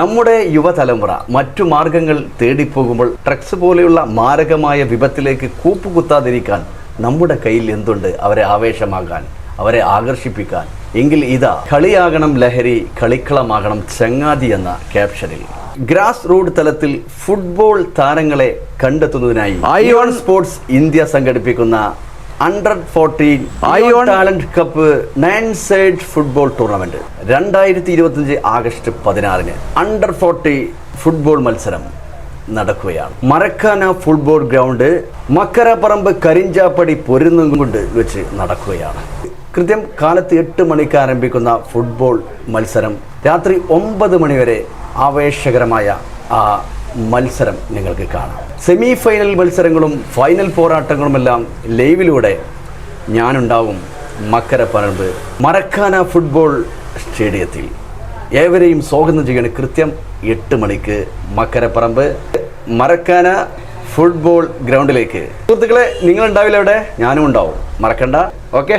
നമ്മുടെ യുവതലമുറ മറ്റു മാർഗങ്ങൾ തേടിപ്പോകുമ്പോൾ ഡ്രഗ്സ് പോലെയുള്ള മാരകമായ വിപത്തിലേക്ക് കൂപ്പുകുത്താതിരിക്കാൻ നമ്മുടെ കയ്യിൽ എന്തുണ്ട്? അവരെ ആവേശമാകാൻ അവരെ ആകർഷിപ്പിക്കാൻ. എങ്കിൽ ഇതാ കളിയാകണം ലഹരി കളിക്കളമാകണം ചങ്ങാതി എന്ന ക്യാപ്ഷനിൽ. ഗ്രാസ് റൂട്ട് തലത്തിൽ ഫുട്ബോൾ താരങ്ങളെ കണ്ടെത്തുന്നതിനായി ഐ സ്പോർട്സ് ഇന്ത്യ സംഘടിപ്പിക്കുന്ന under fourteen ion talent cup nine side football tournament രണ്ടായിരത്തി ഇരുപത്തിയഞ്ച് ആഗസ്റ്റ് പതിനാറിന് അണ്ടർ ഫോർട്ടി ഫുട്ബോൾ മത്സരം നടക്കുകയാണ്. Maracana football ground Makkaraparamba Karinchapadi പൊരുന്നുകൊണ്ട് വെച്ച് നടക്കുകയാണ്. കൃത്യം കാലത്ത് എട്ട് മണിക്ക് ആരംഭിക്കുന്ന ഫുട്ബോൾ മത്സരം രാത്രി ഒമ്പത് മണിവരെ ആവേശകരമായ ആ മത്സരം നിങ്ങൾക്ക് കാണാം. സെമി ഫൈനൽ മത്സരങ്ങളും ഫൈനൽ പോരാട്ടങ്ങളുമെല്ലാം ലൈവിലൂടെ ഞാനുണ്ടാവും മക്കരപ്പറമ്പ് മറക്കാന ഫുട്ബോൾ സ്റ്റേഡിയത്തിൽ ഏവരെയും സ്വാഗതം ചെയ്യണം കൃത്യം എട്ട് മണിക്ക് മക്കരപ്പറമ്പ് മറക്കാന ഫുട്ബോൾ ഗ്രൗണ്ടിലേക്ക് സുഹൃത്തുക്കളെ നിങ്ങളുണ്ടാവില്ല അവിടെ? ഞാനും ഉണ്ടാവും. മറക്കണ്ട. ഓക്കെ?